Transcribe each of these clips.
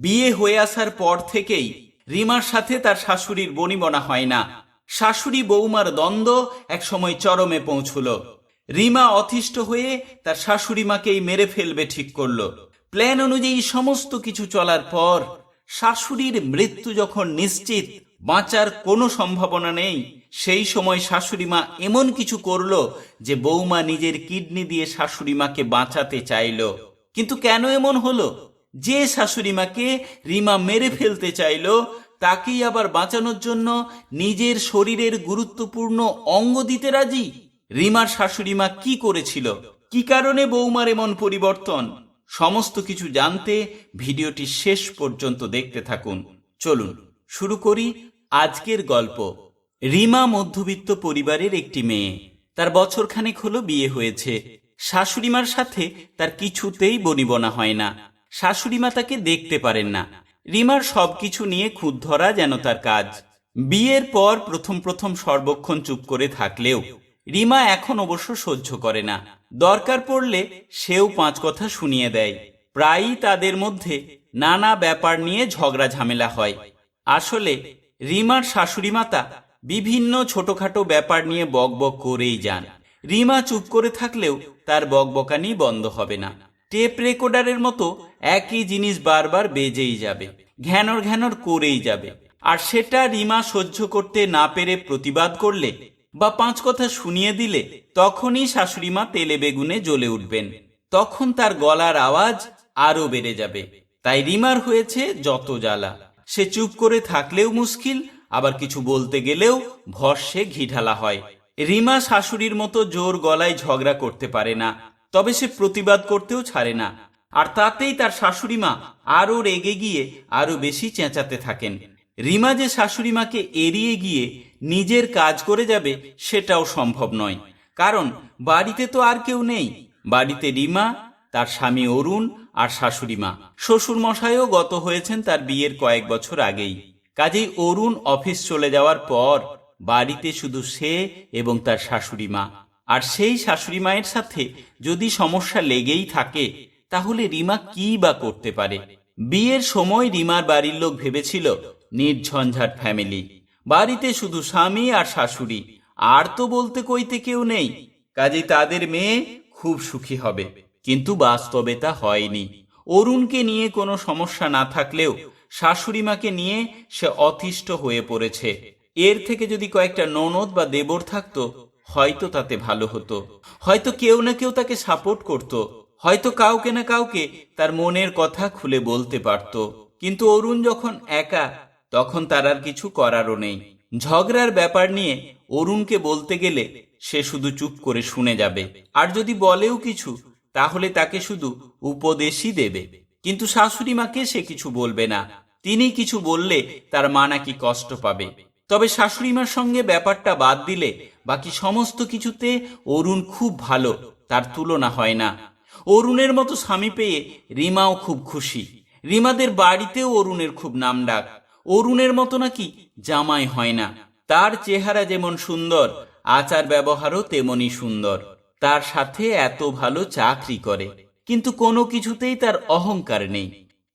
বিয়ে হয়ে আসার পর থেকেই রিমার সাথে তার শাশুড়ির বনিবনা হয় না। শাশুড়ি বৌমার দ্বন্দ্ব একসময় চরমে পৌঁছল। রিমা অতিষ্ঠ হয়ে তার শাশুড়ি মাকেই মেরে ফেলবে ঠিক করল। প্ল্যান অনুযায়ী সমস্ত কিছু চলার পর শাশুড়ির মৃত্যু যখন নিশ্চিত, বাঁচার কোনো সম্ভাবনা নেই, সেই সময় শাশুড়ি মা এমন কিছু করল যে বৌমা নিজের কিডনি দিয়ে শাশুড়ি মাকে বাঁচাতে চাইলো। কিন্তু কেন এমন হলো? যে শাশুড়ি মাকে রিমা মেরে ফেলতে চাইলো, তাকেই আবার বাঁচানোর জন্য নিজের শরীরের গুরুত্বপূর্ণ অঙ্গ দিতে রাজি? রিমার শাশুড়ি মা কি করেছিল? কি কারণে বৌমার এমন পরিবর্তন? সমস্ত কিছু জানতে ভিডিওটি শেষ পর্যন্ত দেখতে থাকুন। চলুন, শুরু করি আজকের গল্প। রিমা মধ্যবিত্ত পরিবারের একটি মেয়ে। তার বছরখানেক হলো বিয়ে হয়েছে। শাশুড়িমার সাথে তার কিছুতেই বনিবনা হয় না। শাশুড়িমা তাকে দেখতে পারেন না। রিমার সবকিছু নিয়ে খুদ ধরা যেন তার কাজ। বিয়ের পর প্রথম প্রথম সর্বক্ষণ চুপ করে থাকলেও রিমা এখন অবশ্য সহ্য করে না। দরকার পড়লে সেও পাঁচ কথা শুনিয়ে দেয়। প্রায়ই তাদের মধ্যে নানা ব্যাপার নিয়ে ঝগড়া ঝামেলা হয়। আসলে রিমার শাশুড়ি মাতা বিভিন্ন ছোটখাটো ব্যাপার নিয়ে বকবক করেই যান। রিমা চুপ করে থাকলেও তার বকবকানি বন্ধ হবে না। টেপ রেকর্ডারের মতো একই জিনিস বারবার বেজেই যাবে, ঘ্যানর ঘ্যানর করেই যাবে। আর সেটা রিমা সহ্য করতে না পেরে প্রতিবাদ করলে বা পাঁচ কথা শুনিয়ে দিলে তখনই শাশুড়িমা তেলে বেগুনে জ্বলে উঠবেন। তখন তার গলার আওয়াজ আরও বেড়ে যাবে। তাই রিমার হয়েছে যত জ্বালা। সে চুপ করে থাকলেও মুশকিল, আবার কিছু বলতে গেলেও ভরসে ঘি ঢালা হয়। রিমা শাশুড়ির মতো জোর গলায় ঝগড়া করতে পারে না। তবে সে প্রতিবাদ করতেও ছাড়ে না। আর তাতেই তার শাশুড়িমা আরও রেগে গিয়ে আরও বেশি চেঁচাতে থাকেন। রিমা যে শাশুড়িমাকে এড়িয়ে গিয়ে নিজের কাজ করে যাবে সেটাও সম্ভব নয়। কারণ বাড়িতে তো আর কেউ নেই। বাড়িতে রিমা, তার স্বামী অরুণ আর শাশুড়িমা শ্বশুর মশাইও গত হয়েছেন তার বিয়ের কয়েক বছর আগেই। কাজেই অরুণ অফিস চলে যাওয়ার পর বাড়িতে শুধু সে এবং তার শাশুড়ি মা। আর সেই শাশুড়ি মায়ের সাথে যদি সমস্যা লেগেই থাকে, তাহলে রিমা কি বা করতে পারে? বিয়ের সময় রিমার বাড়ির লোক ভেবেছিল, নির্ঝঞ্ঝাট ফ্যামিলি। বাড়িতে শুধু স্বামী আর শাশুড়ি, আর তো বলতে কইতে কেউ নেই। কাজে তাদের মেয়ে খুব সুখী হবে। কিন্তু বাস্তবে তা হয়নি। অরুণকে নিয়ে কোনো সমস্যা না থাকলেও শাশুড়িমাকে নিয়ে সে অতিষ্ঠ হয়ে পড়েছে। এর থেকে যদি কয়েকটা ননদ বা দেবর থাকতো হয়তো তাতে ভালো হতো। হয়তো কেউ না কেউ তাকে সাপোর্ট করত। হয়তো কাউকে না কাউকে তার মনের কথা খুলে বলতে পারত। কিন্তু অরুণ যখন একা, তখন তার আর কিছু করারও নেই। ঝগড়ার ব্যাপার নিয়ে অরুণকে বলতে গেলে সে শুধু চুপ করে শুনে যাবে। আর যদি বলেও কিছু, তাহলে তাকে শুধু উপদেশই দেবে। কিন্তু শাশুড়ি মাকে সে কিছু বলবে না। তিনি কিছু বললে তার মা নাকি কষ্ট পাবে। তবে শাশুড়িমার সঙ্গে ব্যাপারটা বাদ দিলে বাকি সমস্ত কিছুতে অরুণ খুব ভালো, তার তুলনা হয় না। অরুণের মতো স্বামী পেয়ে রিমাও খুব খুশি। রিমাদের বাড়িতেও অরুণের খুব নাম ডাক। অরুণের মতো নাকি জামাই হয় না। তার চেহারা যেমন সুন্দর, আচার ব্যবহারও তেমনই সুন্দর। তার সাথে এত ভালো চাকরি করে, কিন্তু কোনো কিছুতেই তার অহংকার নেই।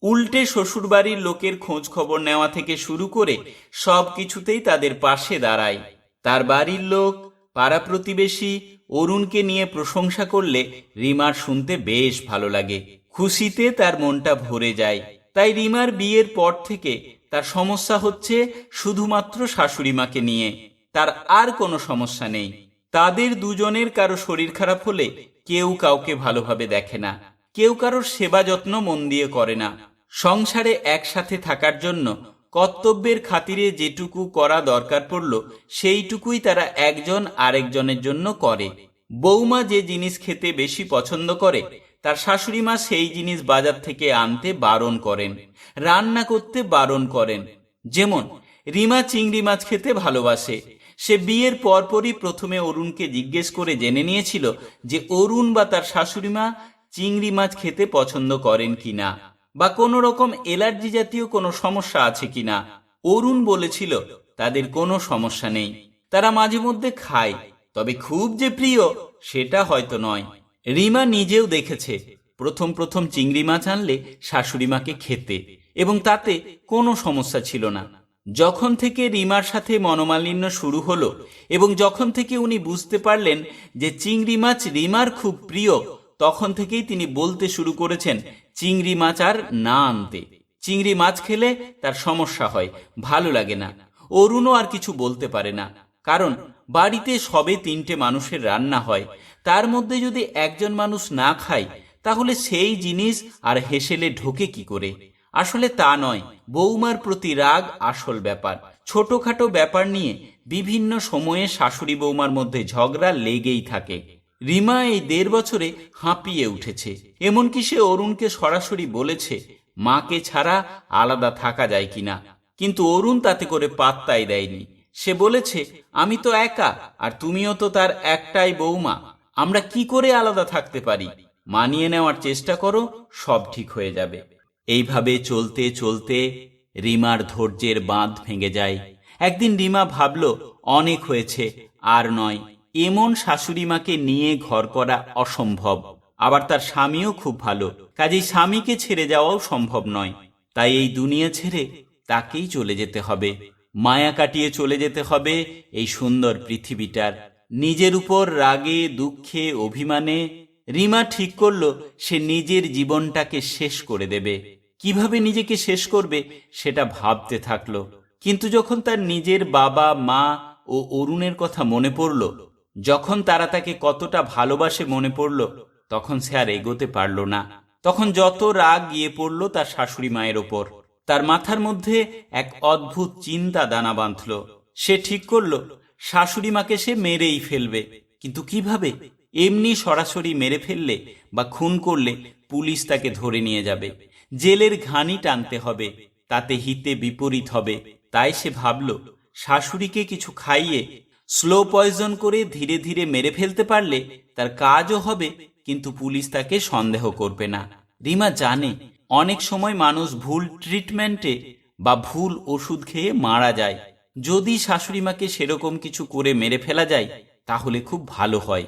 উল্টে শ্বশুরবাড়ির লোকের খোঁজ খবর নেওয়া থেকে শুরু করে সব কিছুতেই তাদের পাশে দাঁড়ায়। তার বাড়ির লোক, পাড়া প্রতিবেশী অরুণকে নিয়ে প্রশংসা করলে রিমার শুনতে বেশ ভালো লাগে। খুশিতে তার মনটা ভরে যায়। তাই রিমার বিয়ের পর থেকে তার সমস্যা হচ্ছে শুধুমাত্র শাশুড়িমাকে নিয়ে। তার আর কোনো সমস্যা নেই। তাদের দুজনের কারও শরীর খারাপ হলে কেউ কাউকে ভালোভাবে দেখে না। কেউ কারোর সেবা যত্ন মন দিয়ে করে না। সংসারে একসাথে থাকার জন্য কর্তব্যের খাতিরে যেটুকু করা দরকার পড়ল, সেইটুকুই তারা একজন আরেকজনের জন্য করে। বৌমা যে জিনিস খেতে বেশি পছন্দ করে, তার শাশুড়ি মা সেই জিনিস বাজার থেকে আনতে বারণ করেন, রান্না করতে বারণ করেন। যেমন, রিমা চিংড়ি মাছ খেতে ভালোবাসে। সে বিয়ের পরপরই প্রথমে অরুণকে জিজ্ঞেস করে জেনে নিয়েছিল যে অরুণ বা তার শাশুড়িমা চিংড়ি মাছ খেতে পছন্দ করেন কিনা। বা কোনো রকম এলার্জি জাতীয় কোনো সমস্যা আছে কিনা? অরুণ বলেছিল, তাদের কোনো সমস্যা নেই। তারা মাঝে মধ্যে খায়, তবে খুব যে প্রিয়, সেটা হয়তো নয়। রিমা নিজেও দেখেছে, প্রথম প্রথম চিংড়ি মাছ আনলে শাশুড়ি মাকে খেতে, এবং তাতে কোনো সমস্যা ছিল না। যখন থেকে রিমার সাথে মনোমালিন্য শুরু হলো, এবং যখন থেকে উনি বুঝতে পারলেন যে চিংড়ি মাছ রিমার খুব প্রিয়, তখন থেকেই তিনি বলতে শুরু করেছেন চিংড়ি মাছ আর না আনতে। চিংড়ি মাছ খেলে তার সমস্যা হয়, ভালো লাগে না। অরুণও আর কিছু বলতে পারে না। কারণ, বাড়িতে সবে তিনটে মানুষের রান্না হয়। তার মধ্যে যদি একজন মানুষ না খায়, তাহলে সেই জিনিস আর হেসেলে ঢোকে কি করে? আসলে তা নয়, বৌমার প্রতি রাগ আসল ব্যাপার। ছোটখাটো ব্যাপার নিয়ে বিভিন্ন সময়ে শাশুড়ি বৌমার মধ্যে ঝগড়া লেগেই থাকে। রিমা এই দেড় বছরে হাঁপিয়ে উঠেছে। এমনকি সে অরুণকে সরাসরি বলেছে, মাকে ছাড়া আলাদা থাকা যায় কিনা? কিন্তু অরুণ তাতে করে পাত্তাই দেয়নি। সে বলেছে, আমি তো একা, আর তুমিও তো তার একটাই বৌমা। আমরা কি করে আলাদা থাকতে পারি? মানিয়ে নেওয়ার চেষ্টা করো, সব ঠিক হয়ে যাবে। এইভাবে চলতে চলতে রিমার ধৈর্যের বাঁধ ভেঙে যায়। একদিন রিমা ভাবল, অনেক হয়েছে, আর নয়। এমন শাশুড়ি মাকে নিয়ে ঘর করা অসম্ভব। আবার তার স্বামীও খুব ভালো। কাজেই স্বামীকে ছেড়ে যাওয়াও সম্ভব নয়। তাই এই দুনিয়া ছেড়ে তাকেই চলে যেতে হবে। মায়া কাটিয়ে চলে যেতে হবে এই সুন্দর পৃথিবীটার। নিজের উপর রাগে, দুঃখে, অভিমানে রিমা ঠিক করল, সে নিজের জীবনটাকে শেষ করে দেবে। কীভাবে নিজেকে শেষ করবে সেটা ভাবতে থাকল। কিন্তু যখন তার নিজের বাবা, মা ও অরুণের কথা মনে পড়ল যখন তারা তাকে কতটা ভালোবাসে মনে পড়ল, তখন সে আর এগোতে পারল না। তখন যত রাগ গিয়ে পড়ল তার শাশুড়ি মায়ের ওপর। তার মাথার মধ্যে এক অদ্ভুত চিন্তা দানা বাঁধল। সে ঠিক করল, শাশুড়ি মাকে সে মেরেই ফেলবে। কিন্তু কীভাবে? এমনি সরাসরি মেরে ফেললে বা খুন করলে পুলিশ তাকে ধরে নিয়ে যাবে। জেলের ঘানি টানতে হবে, তাতে হিতে বিপরীত হবে। তাই সে ভাবল, শাশুড়িকে কিছু খাইয়ে স্লো পয়জন করে ধীরে ধীরে মেরে ফেলতে পারলে তার কাজও হবে, কিন্তু পুলিশ তাকে সন্দেহ করবে না। রিমা জানে, অনেক সময় মানুষ ভুল ট্রিটমেন্টে বা ভুল ওষুধ খেয়ে মারা যায়। যদি শাশুড়িমাকে সেরকম কিছু করে মেরে ফেলা যায়, তাহলে খুব ভালো হয়।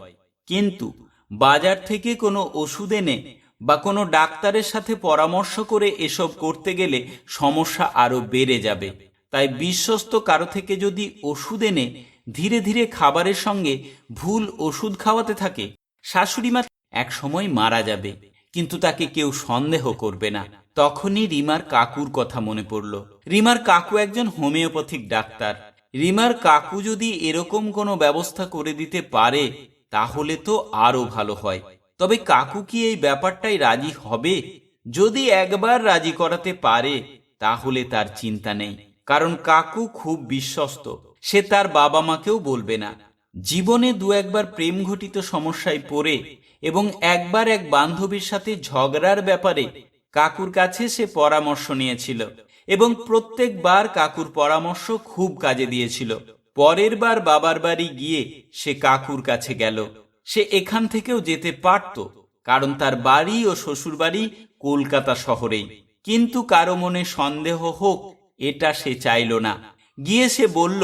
কিন্তু বাজার থেকে কোনো ওষুধ এনে বা কোনো ডাক্তারের সাথে পরামর্শ করে এসব করতে গেলে সমস্যা আরও বেড়ে যাবে। তাই বিশ্বস্ত কারও থেকে যদি ওষুধ এনে ধীরে ধীরে খাবারের সঙ্গে ভুল ওষুধ খাওয়াতে থাকে। শাশুড়িমা এক সময় মারা যাবে, কিন্তু তাকে কেউ সন্দেহ করবে না। তখনই রিমার কাকুর কথা মনে পড়ল। রিমার কাকু একজন হোমিওপ্যাথিক ডাক্তার। রিমার কাকু যদি এরকম কোনো ব্যবস্থা করে দিতে পারে, তাহলে তো আরও ভালো হয়। তবে কাকু কি এই ব্যাপারটাই রাজি হবে? যদি একবার রাজি করাতে পারে, তাহলে তার চিন্তা নেই। কারণ কাকু খুব বিশ্বস্ত। সে তার বাবা মাকেও বলবে না। জীবনে দু একবার প্রেম ঘটিত সমস্যায় পড়ে এবং একবার এক বান্ধবীর সাথে ঝগড়ার ব্যাপারে কাকুর কাছে সে পরামর্শ নিয়েছিল এবং প্রত্যেকবার কাকুর পরামর্শ খুব কাজে দিয়েছিল। পরের বার বাবার বাড়ি গিয়ে সে কাকুর কাছে গেল। সে এখান থেকেও যেতে পারত, কারণ তার বাড়ি ও শ্বশুর বাড়ি কলকাতা শহরেই। কিন্তু কারও মনে সন্দেহ হোক, এটা সে চাইল না। গিয়ে সে বলল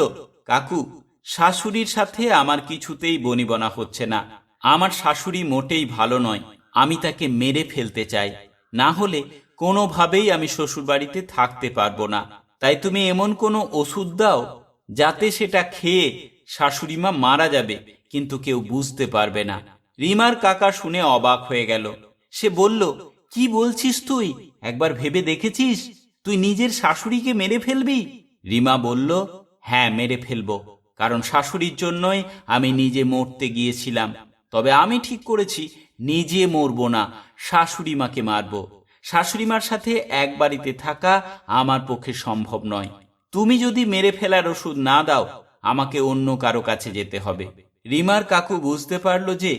কাকু, শাশুড়ির সাথে আমার কিছুতেই বনিবনা হচ্ছে না। আমার শাশুড়ি মোটেই ভালো নয়, আমি তাকে মেরে ফেলতে চাই। না হলে কোনোভাবেই আমি শ্বশুরবাড়িতে থাকতে পারব না। তাই তুমি এমন কোনো ওষুধ দাও, যাতে সেটা খেয়ে শাশুড়িমা মারা যাবে, কিন্তু কেউ বুঝতে পারবে না। রিমার কাকা শুনে অবাক হয়ে গেল। সে বলল, কি বলছিস তুই? একবার ভেবে দেখেছিস? তুই নিজের শাশুড়িকে মেরে ফেলবি? রিমা বলল হ্যাঁ মেরে ফেলব। কারণ শাশুড়ির জন্যই আমি নিজে মরতে গিয়েছিলাম। তবে আমি ঠিক করেছি, নিজে মরবো না, শাশুড়ি মাকে মারব। শাশুড়িমার সাথে এক বাড়িতে থাকা আমার পক্ষে সম্ভব নয়। তুমি যদি মেরে ফেলার ওষুধ না দাও, আমাকে অন্য কারও কাছে যেতে হবে। রিমার কাকু বুঝতে পারল যে,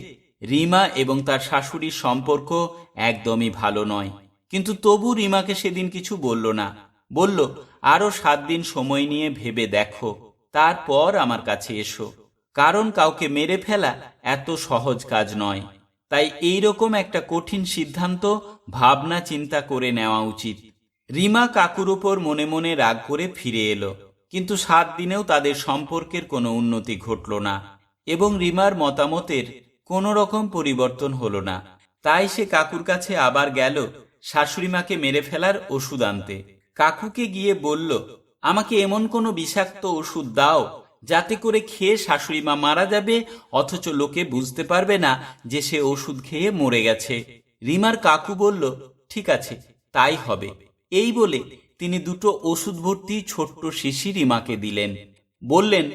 রিমা এবং তার শাশুড়ির সম্পর্ক একদমই ভালো নয়। কিন্তু তবু রিমাকে সেদিন কিছু বলল না। বলল, আরও সাত দিন সময় নিয়ে ভেবে দেখো, তারপর আমার কাছে এসো। কারণ কাউকে মেরে ফেলা এত সহজ কাজ নয়। তাই এই রকম একটা কঠিন সিদ্ধান্ত ভাবনা চিন্তা করে নেওয়া উচিত। রিমা কাকুর ওপর মনে মনে রাগ করে ফিরে এলো, কিন্তু সাত দিনেও তাদের সম্পর্কের কোনো উন্নতি ঘটল না এবং রিমার মতামতের কোনো রকম পরিবর্তন হলো না। তাই সে কাকুর কাছে আবার গেল শাশুড়িমাকে মেরে ফেলার ওষুধ আনতে। কাকুকে গিয়ে বলল, আমাকে এমন কোনো বিষাক্ত ওষুধ দাও, যাতে করে খেয়ে শাশুড়ি মা মারা যাবে, অথচ লোকে বুঝতে পারবে না যে সে ওষুধ খেয়ে মরে গেছে। রিমার কাকু বলল, ঠিক আছে, তাই হবে। এই বলে তিনি দুটো ওষুধ ভর্তি ছোট্ট শিশি রিমাকে দিলেন। বললেন,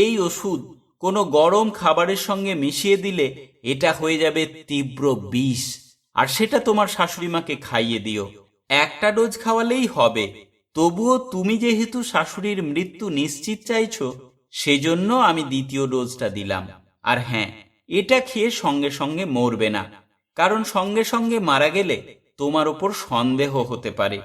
এই ওষুধ কোনো গরম খাবারের সঙ্গে মিশিয়ে দিলে এটা হয়ে যাবে তীব্র বিষ, আর সেটা তোমার শাশুড়ি মাকে খাইয়ে দিও। একটা ডোজ খাওয়ালেই হবে। তবুও তুমি যেহেতু শাশুড়ির মৃত্যু নিশ্চিত চাইছো, সেজন্য আমি দ্বিতীয় ডোজটা দিলাম। আর হ্যাঁ এটা খেয়ে সঙ্গে সঙ্গে মরবে না। কারণ সঙ্গে সঙ্গে মারা গেলে তোমার ওপর সন্দেহ হতে পারে।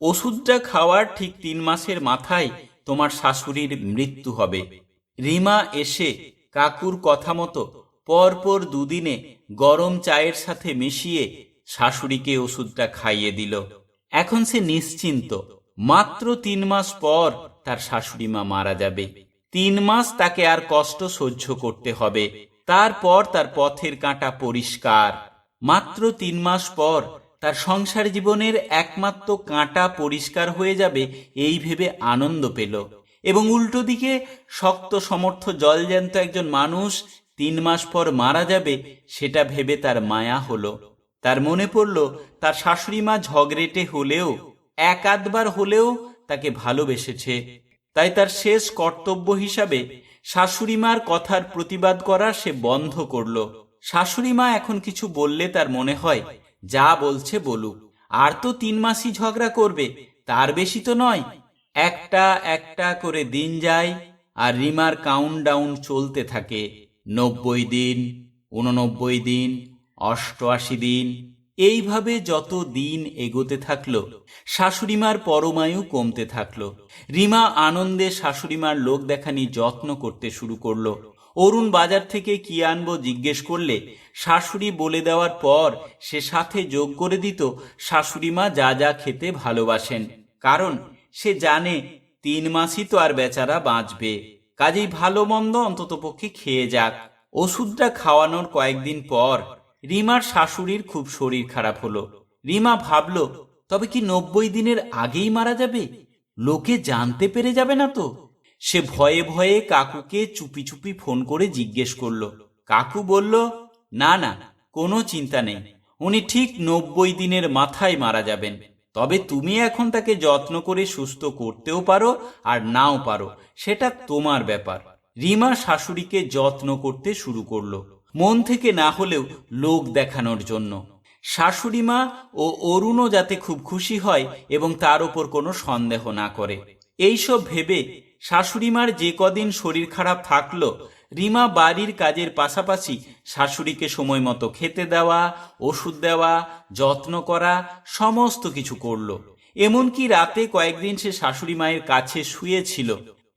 ওষুধটা খাওয়ার ঠিক তিন মাসের মাথায় তোমার শাশুড়ির মৃত্যু হবে। রিমা এসে কাকুর কথা মতো পরপর দুদিনে গরম চায়ের সাথে মিশিয়ে শাশুড়িকে ওষুধটা খাইয়ে দিল। এখন সে নিশ্চিন্ত। মাত্র তিন মাস পর তার শাশুড়ি মা মারা যাবে। তিন মাস তাকে আর কষ্ট সহ্য করতে হবে। তারপর তার পথের কাঁটা পরিষ্কার। মাত্র তিন মাস পর তার সংসার জীবনের একমাত্র কাঁটা পরিষ্কার হয়ে যাবে এই ভেবে আনন্দ পেল। এবং উল্টো দিকে শক্ত সমর্থ জলজ্যান্ত একজন মানুষ তিন মাস পর মারা যাবে, সেটা ভেবে তার মায়া হলো। তার মনে পড়ল, তার শাশুড়ি মা ঝগড়েটে হলেও এক আধবার হলেও তাকে ভালোবেসেছে। তাই তার শেষ কর্তব্য হিসাবে শাশুড়ি মার কথার প্রতিবাদ করা সে বন্ধ করল। শাশুড়ি মা এখন কিছু বললে তার মনে হয়, যা বলছে বলুক। আর তো তিন মাসই ঝগড়া করবে, তার বেশি তো নয়। একটা একটা করে দিন যায় আর রিমার কাউন্টডাউন চলতে থাকে। নব্বই দিন, উননব্বই দিন অষ্টআশি দিন। এইভাবে যত দিন এগোতে থাকল, শাশুড়িমার পরমায়ু কমতে থাকল। রিমা আনন্দে শাশুড়িমার লোক দেখানি যত্ন করতে শুরু করল। অরুণ বাজার থেকে কি আনব জিজ্ঞেস করলে, শাশুড়ি বলে দেওয়ার পর সে সাথে যোগ করে দিত, শাশুড়িমা যা যা খেতে ভালোবাসেন। কারণ সে জানে তিন মাসই তো আর বেচারা বাঁচবে। কাজেই ভালো মন্দ অন্ততপক্ষে খেয়ে যাক। ওষুধটা খাওয়ানোর কয়েকদিন পর রিমার শাশুড়ির খুব শরীর খারাপ হলো। রিমা ভাবল, তবে কি নব্বই দিনের আগেই মারা যাবে? লোকে জানতে পেরে যাবে না তো? সে ভয়ে ভয়ে কাকুকে চুপি চুপি ফোন করে জিজ্ঞেস করল। কাকু বলল, না না, কোনো চিন্তা নেই। উনি ঠিক নব্বই দিনের মাথায় মারা যাবেন। তবে তুমি এখন তাকে যত্ন করে সুস্থ করতেও পারো আর নাও পারো, সেটা তোমার ব্যাপার। রিমা শাশুড়িকে যত্ন করতে শুরু করল। মন থেকে না হলেও লোক দেখানোর জন্য। শাশুড়ি মা ও অরুণও যাতে খুব খুশি হয় এবং তার ওপর কোনো সন্দেহ না করে। এইসব ভেবে শাশুড়িমার যে কদিন শরীর খারাপ থাকল, রিমা বাড়ির কাজের পাশাপাশি শাশুড়িকে সময় মতো খেতে দেওয়া, ওষুধ দেওয়া, যত্ন করা, সমস্ত কিছু করল। এমনকি রাতে কয়েকদিন সে শাশুড়ি মায়ের কাছে শুয়েছিল।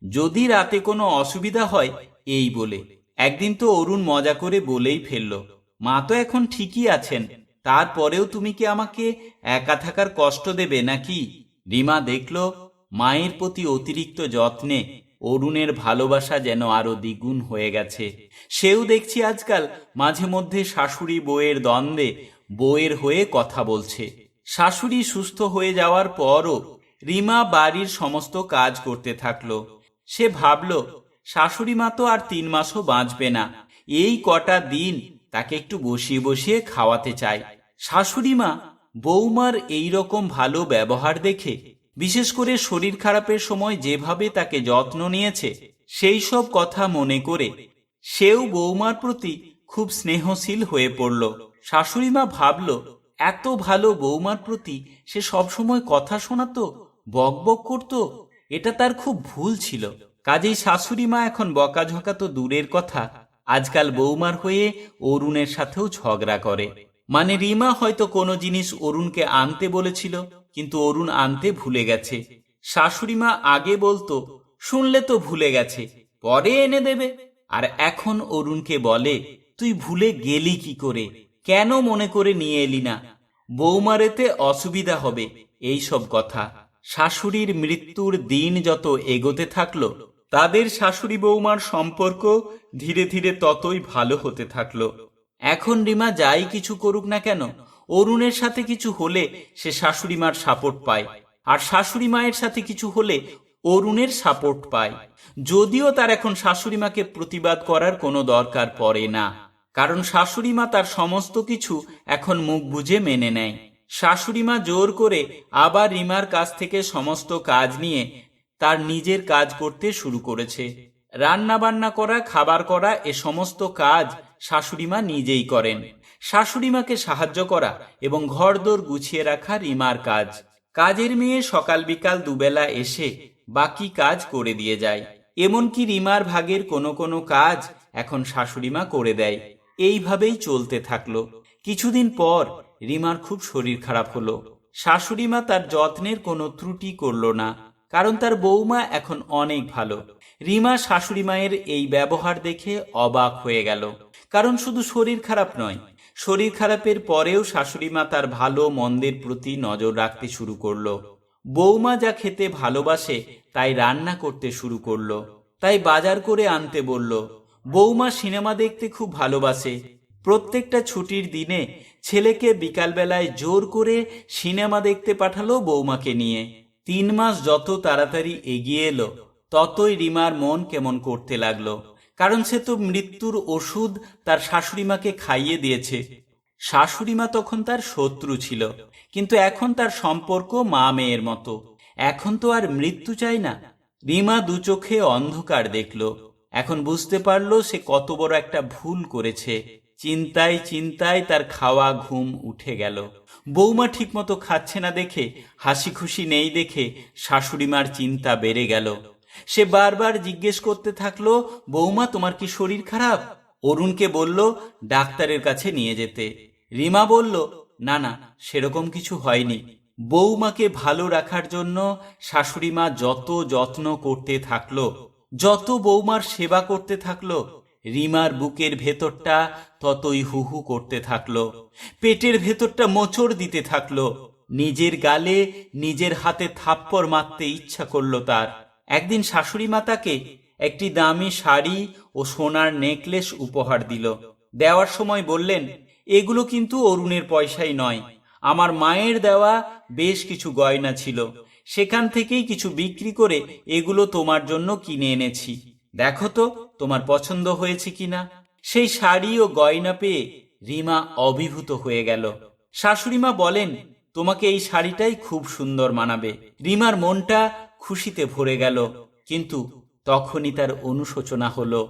যদি রাতে কোনো অসুবিধা হয়, এই বলে। একদিন তো অরুণ মজা করে বলেই ফেলল, মা তো এখন ঠিকই আছেন, তারপরেও তুমি কি আমাকে একা থাকার কষ্ট দেবে নাকি? রিমা দেখল, মায়ের প্রতি অতিরিক্ত যত্নে অরুণের ভালোবাসা যেন আরও দ্বিগুণ হয়ে গেছে। সেও দেখছি আজকাল মাঝে মধ্যে শাশুড়ি বউয়ের দ্বন্দ্বে বউয়ের হয়ে কথা বলছে। শাশুড়ি সুস্থ হয়ে যাওয়ার পরও রিমা বাড়ির সমস্ত কাজ করতে থাকল। সে ভাবল শাশুড়ি মা তো আর তিন মাসও বাঁচবে না। এই কটা দিন তাকে একটু বসিয়ে বসিয়ে খাওয়াতে চাই শাশুড়ি মা বৌমার এই রকম ভালো ব্যবহার দেখে, বিশেষ করে শরীর খারাপের সময় যেভাবে তাকে যত্ন নিয়েছে, সেই সব কথা মনে করে সেও বৌমার প্রতি খুব স্নেহশীল হয়ে পড়ল। শাশুড়ি মা ভাবল, এত ভালো বৌমার প্রতি সে সবসময় কথা শোনাতো বক বক করতো, এটা তার খুব ভুল ছিল। কাজেই শাশুড়ি মা এখন বকাঝকা তো দূরের কথা। আজকাল বৌমার হয়ে অরুণের সাথেও ঝগড়া করে। মানে রিমা হয়তো কোনো জিনিস অরুণকে আনতে বলেছিল, কিন্তু অরুণ আনতে ভুলে গেছে। শাশুড়ি মা আগে বলতো, শুনলে তো ভুলে গেছে, পরে এনে দেবে। আর এখন অরুণকে বলে, তুই ভুলে গেলি কি করে? কেন মনে করে নিয়ে এলি না? বৌমারেতে অসুবিধা হবে। এই সব কথা। শাশুড়ির মৃত্যুর দিন যত এগোতে থাকল তাদের শাশুড়ি বৌমার সম্পর্ক ধীরে ধীরে ততই ভালো হতে থাকল। এখন রিমা যাই কিছু করুক না কেন, অরুণের সাথে কিছু হলে সে শাশুড়িমার সাপোর্ট পায়, আর শাশুড়ি মায়ের সাথে কিছু হলে অরুণের সাপোর্ট পায়। যদিও তার এখন শাশুড়ি মাকে প্রতিবাদ করার কোনো দরকার পড়ে না, কারণ শাশুড়ি মা তার সমস্ত কিছু এখন মুখ বুঝে মেনে নেয়। শাশুড়ি মা জোর করে আবার রিমার কাছ থেকে সমস্ত কাজ নিয়ে তার নিজের কাজ করতে শুরু করেছে। রান্না বান্না করা, খাবার করা, এ সমস্ত কাজ শাশুড়িমা নিজেই করেন। শাশুড়িমাকে সাহায্য করা এবং ঘরদোর গুছিয়ে রাখা রিমার কাজ। কাজের মেয়ে সকাল বিকাল দুবেলা এসে বাকি কাজ করে দিয়ে যায়। এমনকি রিমার ভাগের কোনো কোনো কাজ এখন শাশুড়িমা করে দেয়। এইভাবেই চলতে থাকল। কিছুদিন পর রিমার খুব শরীর খারাপ হলো। শাশুড়িমা তার যত্নের কোনো ত্রুটি করল না। কারণ তার বৌমা এখন অনেক ভালো। রিমা শাশুড়ি মায়ের এই ব্যবহার দেখে অবাক হয়ে গেল। কারণ শুধু শরীর খারাপ নয়, শরীর খারাপের পরেও শাশুড়ি মা তার ভালো মন্দের প্রতি নজর রাখতে শুরু করল। বৌমা যা খেতে ভালোবাসে, তাই রান্না করতে শুরু করল। তাই বাজার করে আনতে বলল বৌমা সিনেমা দেখতে খুব ভালোবাসে। প্রত্যেকটা ছুটির দিনে ছেলেকে বিকালবেলায় জোর করে সিনেমা দেখতে পাঠালো বৌমাকে নিয়ে। তিন মাস যত তাড়াতাড়ি এগিয়ে এলো, ততই রিমার মন কেমন করতে লাগল। কারণ সে তো মৃত্যুর ওষুধ তার শাশুড়িমাকে খাইয়ে দিয়েছে। শাশুড়িমা তখন তার শত্রু ছিল, কিন্তু এখন তার সম্পর্ক মা মেয়ের মতো। এখন তো আর মৃত্যু চাই না। রিমা দু চোখে অন্ধকার দেখল। এখন বুঝতে পারল সে কত বড় একটা ভুল করেছে। চিন্তায় চিন্তায় তার খাওয়া ঘুম উঠে গেল। বৌমা ঠিকমতো খাচ্ছে না দেখে হাসি খুশি নেই দেখে শাশুড়িমার চিন্তা বেড়ে গেল। সে বারবার জিজ্ঞেস করতে থাকল, বৌমা, তোমার কি শরীর খারাপ? অরুণকে বলল, ডাক্তারের কাছে নিয়ে যেতে। রিমা বলল, না না, সেরকম কিছু হয়নি। বৌমাকে ভালো রাখার জন্য শাশুড়িমা যত যত্ন করতে থাকল, যত বৌমার সেবা করতে থাকল রিমার বুকের ভেতরটা ততই হুহু করতে থাকল। পেটের ভেতরটা মোচড় দিতে থাকল। নিজের গালে নিজের হাতে থাপ্পড় মারতে ইচ্ছা করল তার। একদিন শাশুড়ি মাতাকে একটি দামি শাড়ি ও সোনার নেকলেস উপহার দিল। দেওয়ার সময় বললেন, এগুলো কিন্তু অরুণের পয়সাই নয়। আমার মায়ের দেওয়া বেশ কিছু গয়না ছিল। সেখান থেকেই কিছু বিক্রি করে এগুলো তোমার জন্য কিনে এনেছি। দেখো তো তোমার পছন্দ হয়েছে কিনা? সেই শাড়ি ও গয়না পেয়ে রিমা অভিভূত হয়ে গেল। শাশুড়িমা বলেন, তোমাকে এই শাড়িটাই খুব সুন্দর মানাবে। রিমার মনটা খুশিতে ভরে গেল, কিন্তু তখনই তার অনুশোচনা হলো।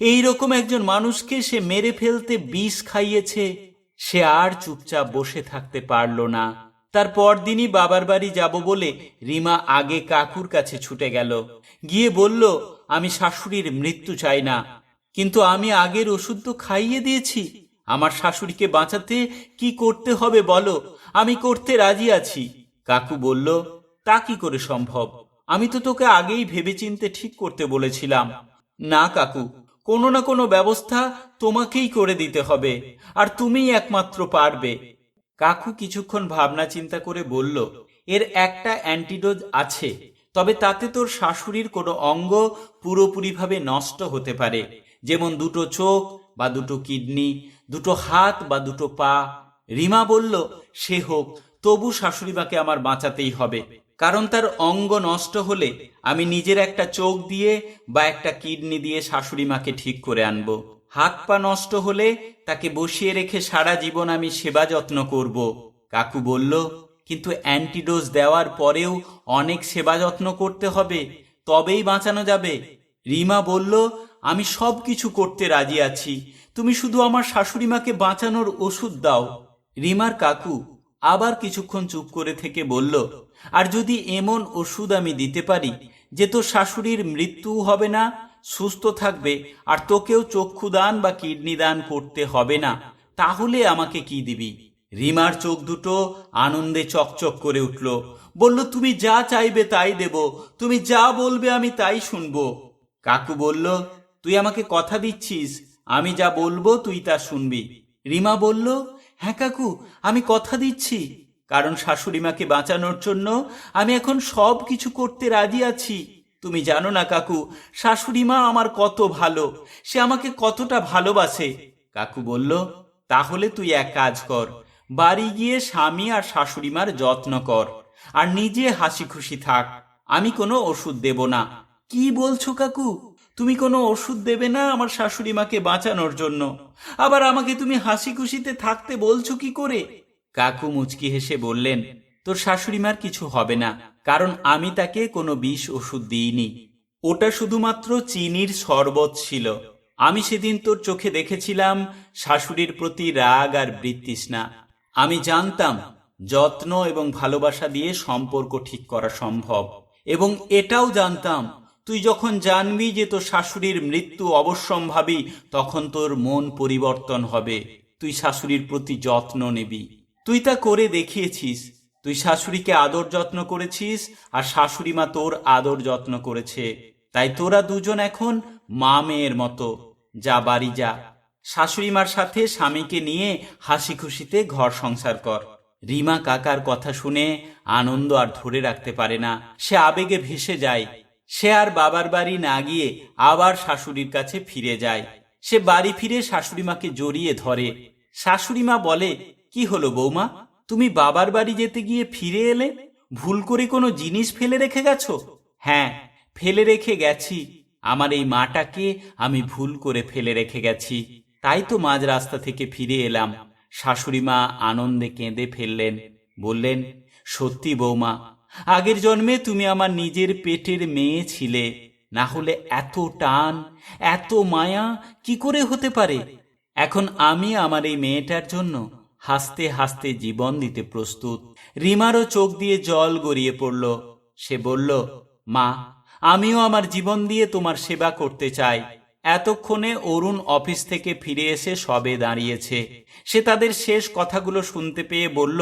এই রকম একজন মানুষকে সে মেরে ফেলতে বিষ খাইয়েছে, সে আর চুপচাপ বসে থাকতে পারল না। তার পরদিনই বাবার বাড়ি যাব বলে রিমা আগে কাকুর কাছে ছুটে গেল। গিয়ে বলল আমি শাশুড়ির মৃত্যু চাই না। কিন্তু আমি আগের ওষুধ তো খাইয়ে দিয়েছি। আমার শাশুড়িকে বাঁচাতে কি করতে হবে বলো? আমি করতে রাজি আছি। কাকু বলল, তা কি করে সম্ভব? আমি তো তোকে আগেই ভেবেচিন্তে ঠিক করতে বলেছিলাম। না কাকু, কোনো না কোনো ব্যবস্থা তোমাকেই করে দিতে হবে, আর তুমিই একমাত্র পারবে। কাকু কিছুক্ষণ ভাবনা চিন্তা করে বলল, এর একটা অ্যান্টিডোজ আছে। তবে তাতে তোর শাশুড়ির কোনো অঙ্গ পুরোপুরিভাবে নষ্ট হতে পারে। যেমন দুটো চোখ বা দুটো কিডনি, দুটো হাত বা দুটো পা। রিমা বলল, সে হোক, তবু শাশুড়িমাকে আমার বাঁচাতেই হবে। কারণ তার অঙ্গ নষ্ট হলে আমি নিজের একটা চোখ দিয়ে বা একটা কিডনি দিয়ে শাশুড়িমাকে ঠিক করে আনব। হাত পা নষ্ট হলে তাকে বসিয়ে রেখে সারা জীবন আমি সেবা যত্ন করব। কাকু বলল কিন্তু অ্যান্টিডোজ দেওয়ার পরেও অনেক সেবা যত্ন করতে হবে, তবেই বাঁচানো যাবে। রিমা বলল, আমি সব কিছু করতে রাজি আছি। তুমি শুধু আমার শাশুড়িমাকে বাঁচানোর ওষুধ দাও। রিমার কাকু আবার কিছুক্ষণ চুপ করে থেকে বলল, আর যদি এমন ওষুধ আমি দিতে পারি যে তোর শাশুড়ির মৃত্যু হবে না, সুস্থ থাকবে, আর তোকেও চক্ষু দান বা কিডনি দান করতে হবে না, তাহলে আমাকে কি দিবি? রিমার চোখ দুটো আনন্দে চকচক করে উঠল। বলল, তুমি যা চাইবে তাই দেব। তুমি যা বলবে আমি তাই শুনব। কাকু বলল, তুই আমাকে কথা দিচ্ছিস। আমি যা বলব তুই তা শুনবি। রিমা বলল হ্যাঁ কাকু, আমি কথা দিচ্ছি। কারণ শাশুড়িমাকে বাঁচানোর জন্য আমি এখন সব কিছু করতে রাজি আছি। তুমি জানো না কাকু শাশুড়িমা আমার কত ভালো। সে আমাকে কতটা ভালোবাসে। কাকু বলল, তাহলে তুই এক কাজ কর। বাড়ি গিয়ে স্বামী আর শাশুড়িমার যত্ন কর, আর নিজে হাসি খুশি থাক। আমি কোনো ওষুধ দেব না। কি বলছো কাকু? তুমি কোনো ওষুধ দেবে না আমার শাশুড়ি মাকে বাঁচানোর জন্য। আবার আমাকে তুমি হাসি খুশিতে থাকতে বলছো কি করে? কাকু মুচকি হেসে বললেন, তোর শাশুড়ি মার কিছু হবে না, কারণ আমি তাকে কোনো বিষ ওষুধ দিইনি। ওটা শুধুমাত্র চিনির শরবত ছিল। আমি সেদিন তোর চোখে দেখেছিলাম শাশুড়ির প্রতি রাগ আর বৃত্তিস্না আমি জানতাম যত্ন এবং ভালোবাসা দিয়ে সম্পর্ক ঠিক করা সম্ভব। এবং এটাও জানতাম, তুই যখন জানবি যে তোর শাশুড়ির মৃত্যু অবশ্যম্ভাবী, তখন তোর মন পরিবর্তন হবে। তুই শাশুড়ির প্রতি যত্ন নিবি। তুই তা করে দেখিয়েছিস। তুই শাশুড়িকে আদর যত্ন করেছিস আর শাশুড়ি মা তোর আদর যত্ন করেছে। তাই তোরা দুজন এখন মা মেয়ের মতো। যা বাড়ি যা। শাশুড়ি মার সাথে স্বামীকে নিয়ে হাসি খুশিতে ঘর সংসার কর। রিমা কাকার কথা শুনে আনন্দ আর ধরে রাখতে পারে না। সে আবেগে ভেসে যায়। সে আর বাবার বাড়ি না গিয়ে আবার শাশুড়ির কাছে ফিরে যায়। সে বাড়ি ফিরে শাশুড়ি মাকে জড়িয়ে ধরে। শাশুড়ি মা বলে, কি হলো বৌমা? তুমি বাবার বাড়ি যেতে গিয়ে ফিরে এলে? ভুল করে কোনো জিনিস ফেলে রেখে গেছো? হ্যাঁ ফেলে রেখে গেছি। আমার এই মাটাকে আমি ভুল করে ফেলে রেখে গেছি। তাই তো মাঝ রাস্তা থেকে ফিরে এলাম। শাশুড়ি মা আনন্দে কেঁদে ফেললেন, বললেন, সত্যি বৌমা, আগের জন্মে তুমি আমার নিজের পেটের মেয়ে ছিলে। না হলে এত টান, এত মায়া কি করে হতে পারে? এখন আমি আমার এই মেয়েটার জন্য হাসতে হাসতে জীবন দিতে প্রস্তুত। রিমারও চোখ দিয়ে জল গড়িয়ে পড়ল। সে বলল, মা, আমিও আমার জীবন দিয়ে তোমার সেবা করতে চাই। এতক্ষণে অরুণ অফিস থেকে ফিরে এসে সবে দাঁড়িয়েছে। সে তাদের শেষ কথাগুলো শুনতে পেয়ে বলল,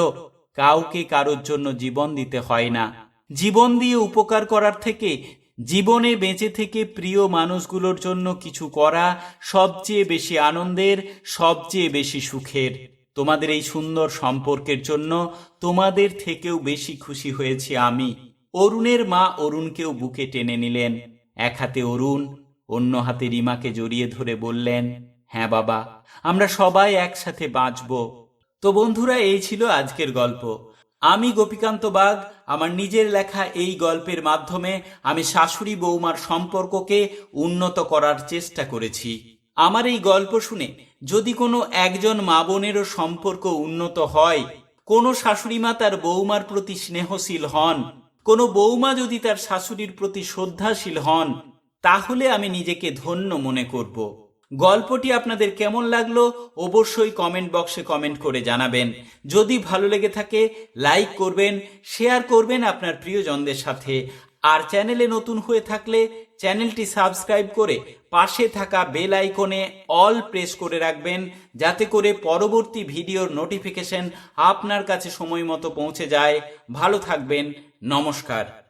কাউকে কারোর জন্য জীবন দিতে হয় না। জীবন দিয়ে উপকার করার থেকে, জীবনে বেঁচে থেকে প্রিয় মানুষগুলোর জন্য কিছু করা সবচেয়ে বেশি আনন্দের, সবচেয়ে বেশি সুখের। তোমাদের এই সুন্দর সম্পর্কের জন্য তোমাদের থেকেও বেশি খুশি হয়েছি আমি। অরুণের মা অরুণকেও বুকে টেনে নিলেন। এক হাতে অরুণ অন্য হাতে রিমাকে জড়িয়ে ধরে বললেন হ্যাঁ বাবা, আমরা সবাই একসাথে বাঁচব। তো বন্ধুরা, এই ছিল আজকের গল্প। আমি গোপীকান্ত বাগ, আমার নিজের লেখা এই গল্পের মাধ্যমে আমি শাশুড়ি বৌমার সম্পর্ককে উন্নত করার চেষ্টা করেছি। আমার এই গল্প শুনে যদি কোনো একজন মা বোনেরও সম্পর্ক উন্নত হয়, কোনো শাশুড়ি মা তার বৌমার প্রতি স্নেহশীল হন, কোনো বৌমা যদি তার শাশুড়ির প্রতি শ্রদ্ধাশীল হন তাহলে আমি নিজেকে ধন্য মনে করব। গল্পটি আপনাদের কেমন লাগল অবশ্যই কমেন্ট বক্সে কমেন্ট করে জানাবেন। যদি ভালো লেগে থাকে, লাইক করবেন, শেয়ার করবেন আপনার প্রিয়জনদের সাথে। আর চ্যানেলে নতুন হয়ে থাকলে চ্যানেলটি সাবস্ক্রাইব করে পাশে থাকা বেল আইকনে অল প্রেস করে রাখবেন, যাতে করে পরবর্তী ভিডিওর নোটিফিকেশন আপনার কাছে সময় মতো পৌঁছে যায়। ভালো থাকবেন, নমস্কার।